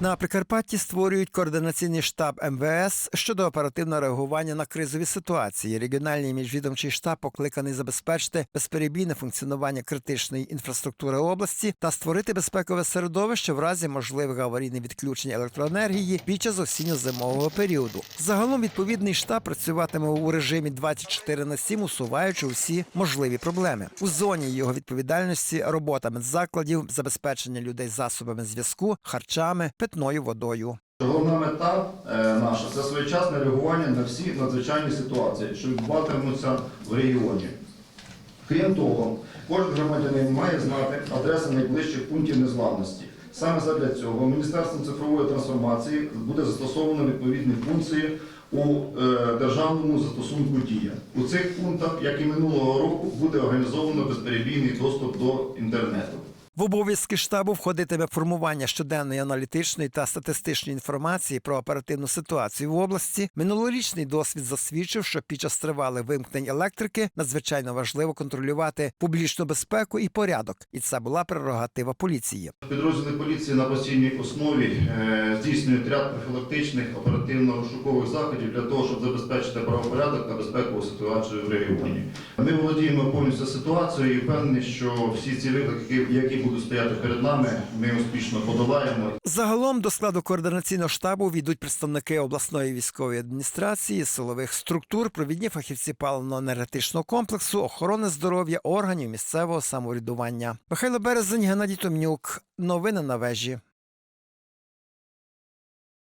На Прикарпатті створюють координаційний штаб МВС щодо оперативного реагування на кризові ситуації. Регіональний міжвідомчий штаб покликаний забезпечити безперебійне функціонування критичної інфраструктури області та створити безпекове середовище в разі можливих аварійних відключень електроенергії під час осінньо-зимового періоду. Загалом відповідний штаб працюватиме у режимі 24 на 7, усуваючи усі можливі проблеми. У зоні його відповідальності робота медзакладів, забезпечення людей засобами зв'язку, харчами, питною водою. Головна мета е, наша це своєчасне реагування на всі надзвичайні ситуації, що відбуватимуться в регіоні. Крім того, кожен громадянин має знати адреси найближчих пунктів незламності. Саме задля цього Міністерством цифрової трансформації буде застосовано відповідні функції у е, державному застосунку Дія. У цих пунктах, як і минулого року, буде організовано безперебійний доступ до інтернету. В обов'язки штабу входитиме формування щоденної аналітичної та статистичної інформації про оперативну ситуацію в області. Минулорічний досвід засвідчив, що під час тривалих вимкнень електрики надзвичайно важливо контролювати публічну безпеку і порядок, і це була прерогатива поліції. Підрозділи поліції на постійній основі е, здійснюють ряд профілактичних оперативно-розшукових заходів для того, щоб забезпечити правопорядок та безпекову ситуацію в регіоні. Ми володіємо повністю ситуацією і впевнені, що всі ці виклики, які будуть стояти перед нами, ми успішно подолаємо. Загалом до складу координаційного штабу війдуть представники обласної військової адміністрації, силових структур, провідні фахівці паливно-енергетичного комплексу, охорони здоров'я, органів місцевого самоврядування. Михайло Березень, Геннадій Томнюк. Новини на вежі.